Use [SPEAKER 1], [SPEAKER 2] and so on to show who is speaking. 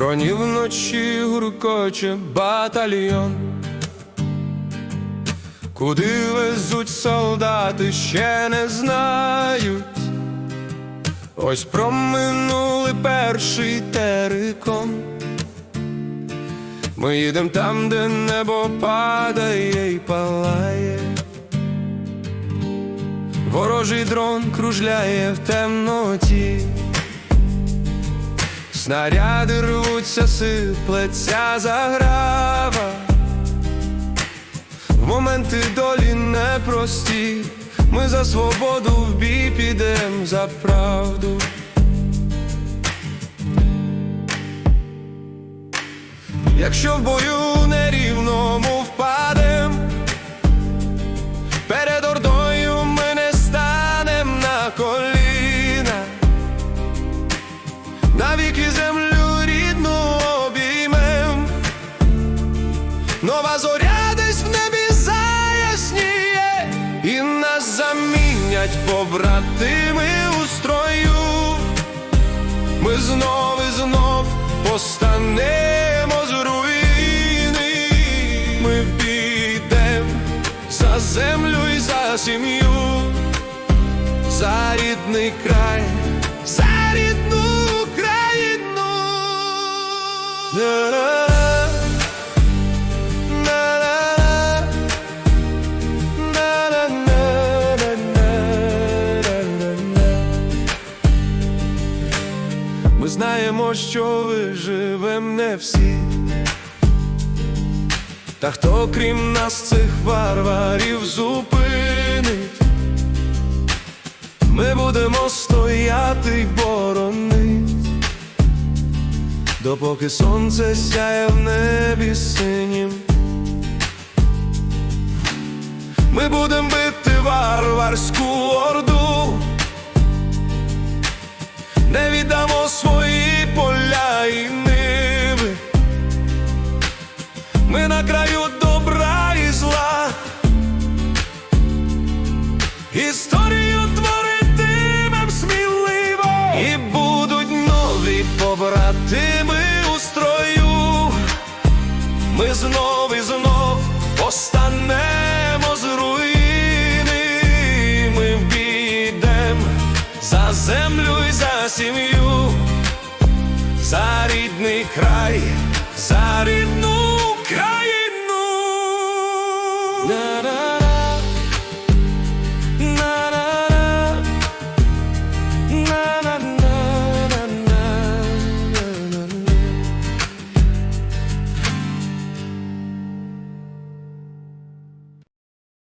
[SPEAKER 1] троні вночі гуркоче батальйон. Куди везуть солдати, ще не знають. Ось проминули перший терикон. Ми їдем там, де небо падає і палає. Ворожий дрон кружляє в темноті. Снаряди рвуться, сиплеться заграва. В моменти долі непрості. Ми за свободу в бій підем за правду. Якщо в бою нерівному нова зоря десь в небі заясніє, і нас замінять побратими у строю. Ми знов і знов постанемо з руїни, ми підем за землю і за сім'ю, за рідний край, за знаємо, що виживем не всі. Та хто крім нас цих варварів зупинить? Ми будемо стояти й боронить, допоки сонце сяє в небі синім. Ми будем бити варварську орду не віддамо свої Ми на краю добра і зла. Історію творитимем сміливо, і будуть нові побратими у строю. Ми знов і знов постанемо з руїни. Ми вбійдем за землю і за сім'ю, за рідний край, за рідну